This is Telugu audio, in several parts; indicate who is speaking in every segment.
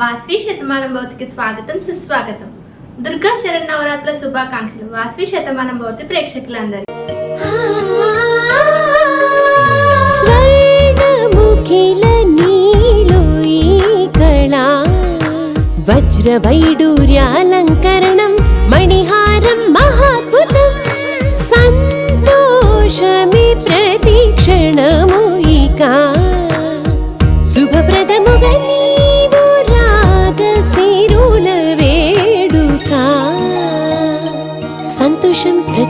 Speaker 1: వాస్వి శతమానం భౌతికి స్వాగతం సుస్వాగతం. దుర్గా శరణ్ నవరాత్రుల శుభాకాంక్షలు. వాస్వి శతమానం భౌతి ప్రేక్షకులందరూ
Speaker 2: స్వర్ణముఖిల నీలో వజ్రవైడూర్యాలంకరణం మణిహారం మహాద్భుతం సంతోషమి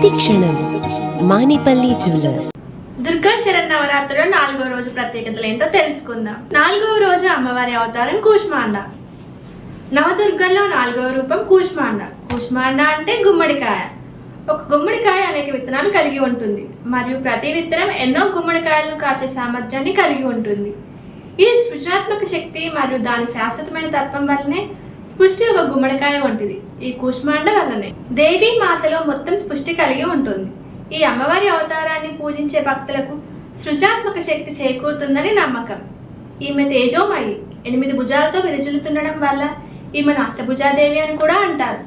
Speaker 2: ప్రతిక్షణం మానిపల్లి జ్యువెలర్స్.
Speaker 1: దుర్గా శరన్నవరాత్రుల నాలుగో రోజు ప్రత్యేకతలు ఏంటో తెలుసుకుందాం. నాలుగవ రోజు అమ్మవారి అవతారం కూష్మాండ. నవదుర్గల్లో నాలుగవ రూపం కూష్మాండ. కూష్మాండ అంటే గుమ్మడికాయ. ఒక గుమ్మడికాయ అనేక విత్తనాలు కలిగి ఉంటుంది. మరియు ప్రతి విత్తనం ఎన్నో గుమ్మడికాయలను కాచే సామర్థ్యాన్ని కలిగి ఉంటుంది. ఈ సృజనాత్మక శక్తి మరియు దాని శాశ్వతమైన తత్వం వల్లనే స్పుష్టి ఒక గుమ్మడికాయ వంటిది. ఈ కూష్మాండ వల్లనే. దేవి మాతలో మొత్తం స్పుష్టి కలిగి ఉంటుంది. ఈ అమ్మవారి అవతారాన్ని పూజించే భక్తులకు సృజనాత్మక శక్తి చేకూరుతుందని నమ్మకం. ఈమె తేజోమయి. ఎనిమిది భుజాలతో విరజులుతుండడం వల్ల ఈమెను అష్టభుజాదేవి అని కూడా అంటారు.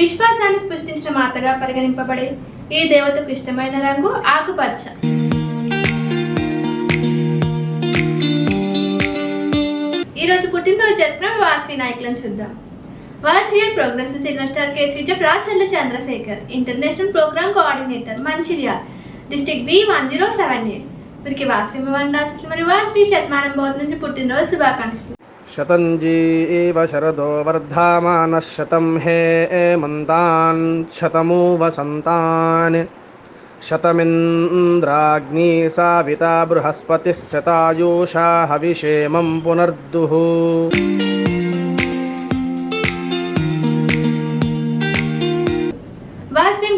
Speaker 1: విశ్వాసాన్ని సృష్టించిన మాతగా పరిగణింపబడే ఈ దేవతకు ఇష్టమైన రంగు ఆకుపచ్చ. ఈరోజు పుట్టినరోజు జరుపుకున్న వాసవి నాయకులను చూద్దాం. was real progress with Silver Star K.C. Prachandra Chandrasekhar, International Program Coordinator, Manchiria, District B1078. వీరికి వాసవి భవన్ వాసవి శతమానం బోధన పుట్టినరోజు శుభాకాంక్షలు
Speaker 3: శతం జీవ శరదో వర్ధమాన శతం హే మంతాన్ శతమూ వసంతాన్ శతమింద్రాగ్ని సావిత బృహస్పతి శతాయూషా
Speaker 1: హవిషేమం పునర్దుః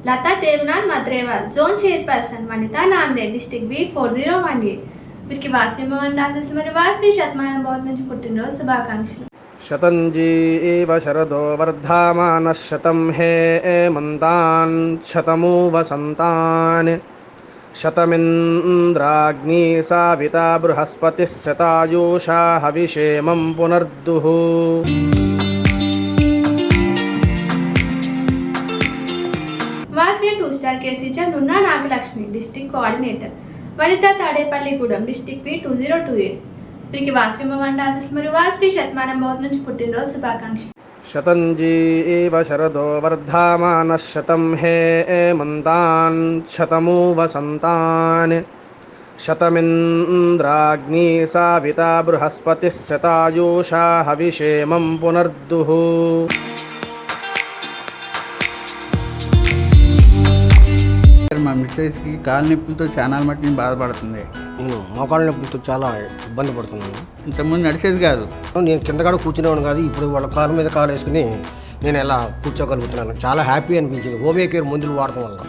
Speaker 1: GF Latha Devanath Madrewal zone chairperson Vanitha Nanded district B four zero one A వీరికి వాసవి వండాల్సి మరియు వాసవి శతమానం బోధ నుంచి పుట్టినరోజు శుభాకాంక్షలు
Speaker 3: शतञ्जी एव शरदो वर्धामानः शतं हे एमन्तान् शतमु वसन्तान् शतमिन्द्राग्नी साविता बृहस्पतिः शतायुषा हविषेमं पुनर्दुः
Speaker 1: Vasavian two star KC GF Nunna Nagalakshmi district coordinator Vanitha Tadepalligudem district B two zero two A వీరికి వాసవి వండాల్సి మరియు వాసవి శతమానం బోధ నుంచి పుట్టినరోజు శుభాకాంక్షలు
Speaker 3: शतञ्जी एव शरदो वर्धामानः शतं हे एमन्तान् शतमु वसन्तान् शतमिन्द्राग्नी साविता बृहस्पतिः शतायुषा हविषेमं पुनर्दुः
Speaker 4: మిస్సెస్కి కాలు నొప్పులతో చాలా మట్టి నేను బాధపడుతుంది.
Speaker 5: నేను మోకాళ్ళ నొప్పులతో చాలా ఇబ్బంది పడుతున్నాను.
Speaker 4: ఇంతకుముందు నడిచేది కాదు.
Speaker 5: నేను కింద కూడా కూర్చునేవాడు కాదు ఇప్పుడు వాళ్ళ కాలు మీద కాలు వేసుకుని నేను ఎలా కూర్చోగలుగుతున్నాను. చాలా హ్యాపీ అనిపించింది హోమియో కేర్ మందులు వాడటం వల్ల.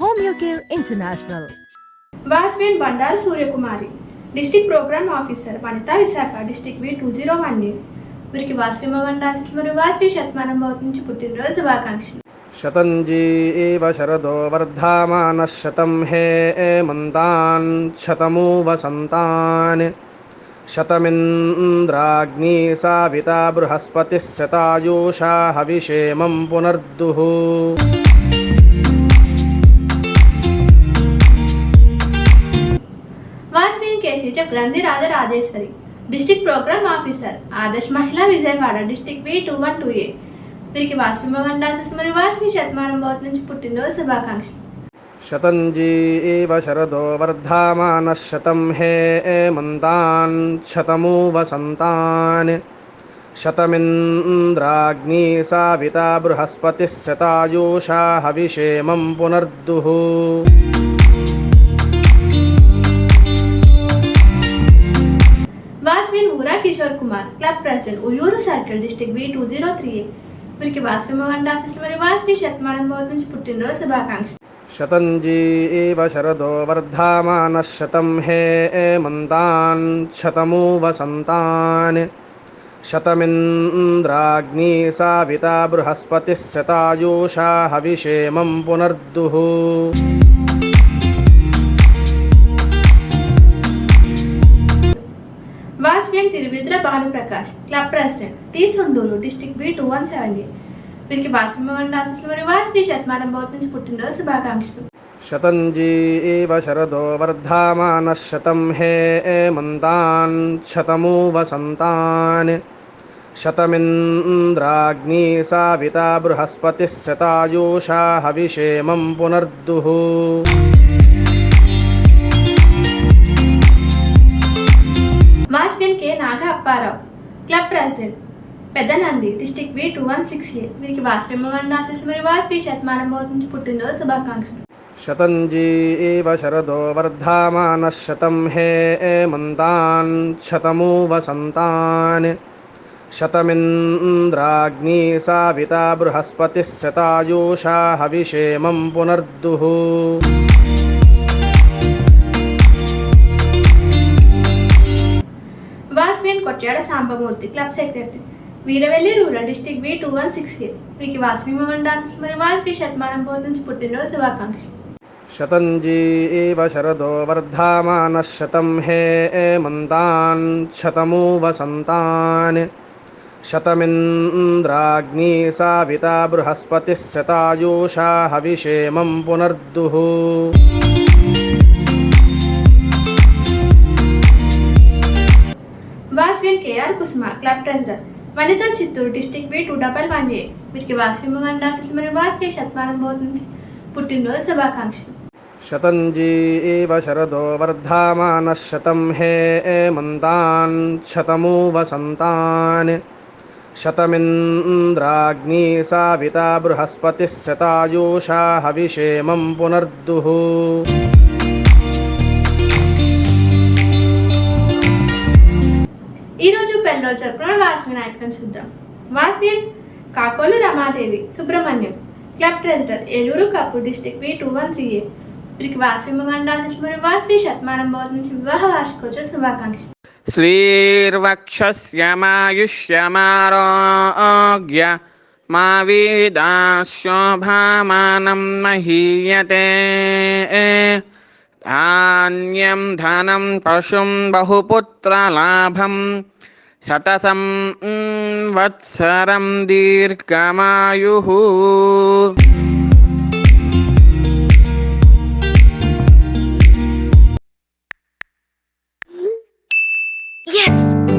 Speaker 2: Homeo Care International
Speaker 1: వాస్వియన్ Bandaru Suryakumari district program officer Vanitha Visakha district B two zero one వీరికి వాసవి వండాల్సి మరియు వాసవి శతమానం బోధ నుంచి పుట్టినరోజు శుభాకాంక్షలు.
Speaker 3: शतञ्जी एव शरदो वर्धामानः शतं हे एमन्तान् शतमु वसन्तान् शतमिन्द्राग्नी साविता बृहस्पतिः शतायुषा हविषेमं पुनर्दुः।
Speaker 1: वाजपेयी केसीच्या ग्रंथी Radha Rajeshwari district program officer, Adarsh Mahila Vijayawada, district V two one two A. వీరికి వాస్వి మోహన్ దాసస్ మరియు వాస్వి శతమానం బౌత్ నుంచి పుట్టినరోజు శుభాకాంక్షలు
Speaker 3: शतञ्जी एव शरदो वर्धामानः शतं हे एमन्तान् शतमु वसन्तान् शतमिन्द्राग्नी साविता बृहस्पतिः शतायूषा हविषेमं पुनर्दुः
Speaker 1: Vasavian Oora Kishore Kumar club president Vuyyuru circle district V two zero three A వీరికి వాస్విమవండ ఆశీస్సులు మరియు వాస్వి శతమానం బోధ నుంచి పుట్టినరోజు శుభాకాంక్షలు.
Speaker 3: శతంజీ ఏవ శరదో వర్ధమాన శతం హే మంతాన్ శతమూ వసంతాన్ శతమింద్రాగ్ని సావిత బృహస్పతిः శతాయూషా హవిషేమం పునర్దుః.
Speaker 1: Captain Thiruvidra Bhanuprakash club president T Sonduru district B two one seven eight వీరికి వాసమ్మవండి ఆశీస్సులు మరియు వాసవి శతమానం నుంచి పుట్టినరోజు శుభాకాంక్షలు.
Speaker 3: శతంజీ ఏవ శరదో వర్ధామాన శతం హే మంతాన్ శతమూ వసంతాన్ శతమింద్రాగ్ని సావిత బృహస్పతి
Speaker 1: శతాయూషా హవిషేమం పునర్దుః. Apparao club president Peddanandi district B two one six A వీరికి వాస్వి మోహన్ దాసస్ మరియు వాస్వి శతమానం బౌత్ నుంచి పుట్టినరోజు శుభాకాంక్షలు
Speaker 3: शतञ्जी एव शरदो वर्धामानः शतं हे एमन्तान् शतमु वसन्तान् शतमिन्द्राग्नी साविता बृहस्पतिः शतायूषा हविषेमं पुनर्दुः
Speaker 1: Kotyada Sambamurthy club secretary Veeraveli rural district B two one six की वास्मी मंडी शतमान बोध पुटन रोज शुभाकांक्ष
Speaker 3: शतंजी इव शरदो वर्धामान शतम हे ए मंदान शतमो वसंतान शतमिन्द्राग्नी साविता बृहस्पतिः शतायुषा हविषेमं पुनर्दुः
Speaker 1: Vasavian KR Kusuma club treasurer Vanitha Chittoor district B two double one A వీరికి వాస్వి మోహన్ దాసస్ మరియు వాస్వి శతమానం బౌత్ నుంచి పుట్టినరోజు శుభాకాంక్షలు
Speaker 3: शतञ्जी एव शरदो वर्धामानः शतं हे एमन्तान् शतमु वसन्तान् शतमिन्द्राग्नी साविता बृहस्पतिः शतायूषा हविषेमं पुनर्दुः
Speaker 1: వాస్ వినాయకం చూద్దాం. వాస్ Wien Kakolu Ramadevi Subrahmanyam club president Eluru Kapoor district V two one three A. వీరికి వాస్వి మండాలి మరియు వాస్వి శతమానం బోధ నుంచి వివాహ వార్షికోత్సవ శుభాకాంక్షలు.
Speaker 6: శ్రీర్వక్షమాయుష్యమారోగ్య మా వీదాశోభామానం మహీయతే. ధాన్యం ధనం పశుం బహుపుత్రలాభం శతసం వత్సరం
Speaker 7: దీర్ఘమాయు.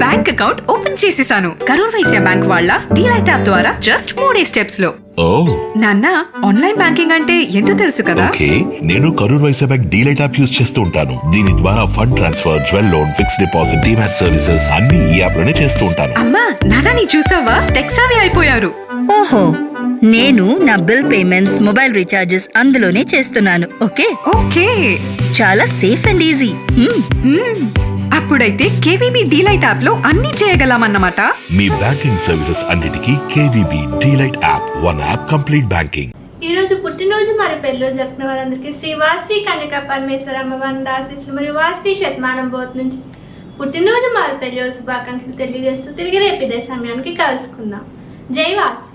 Speaker 7: బ్యాంక్ అకౌంట్ ఓపెన్ చేసేసాను. కరూర్ వైశ్య బ్యాంక్ వాళ్ళ డీలైట్ యాప్ ద్వారా జస్ట్ మూడే
Speaker 8: స్టెప్స్లో.
Speaker 7: నాన్న ఆన్లైన్ బ్యాంకింగ్ అంటే ఎంతో తెలుసు కదా?
Speaker 8: ఓకే నేను Karur Vysya bank delight app use చేస్తూ ఉంటాను. దీని ద్వారా fund transfer jewel loan fixed deposit demat services అన్ని ఈ యాప్లోనే చేస్తూ ఉంటాను.
Speaker 7: అమ్మా నాన్న నీ చూసావా? టెక్సావి అయిపోయారు.
Speaker 9: ఓహో నేను నా బిల్ పేమెంట్స్ మొబైల్ రీఛార్జెస్ అందులోనే చేస్తున్నాను. ఓకే?
Speaker 7: ఓకే.
Speaker 9: చాలా సేఫ్ అండ్ ఈజీ.
Speaker 7: అప్పుడైతే కేవీబీ డీలైట్ యాప్లో అన్ని చేయగలమన్నమాట.
Speaker 8: మీ బ్యాంకింగ్ సర్వీసెస్ అన్నిటికీ KVB delight app one app complete banking.
Speaker 1: ఈ రోజు పుట్టినరోజు మరి పెళ్ళిలో జరుపుకున్న వారందరికీ శ్రీ వాస్వి కన్యక పరమేశ్వర అమ్మవారి దాశిస్సులు మరియు వాస్వి శతమానం బోత్ నుంచి పుట్టినరోజు మరి పెళ్ళి శుభాకాంక్షలు తెలియజేస్తూ తిరిగి రేపు ఇదే సమయానికి కలుసుకుందాం. జై వాస్వి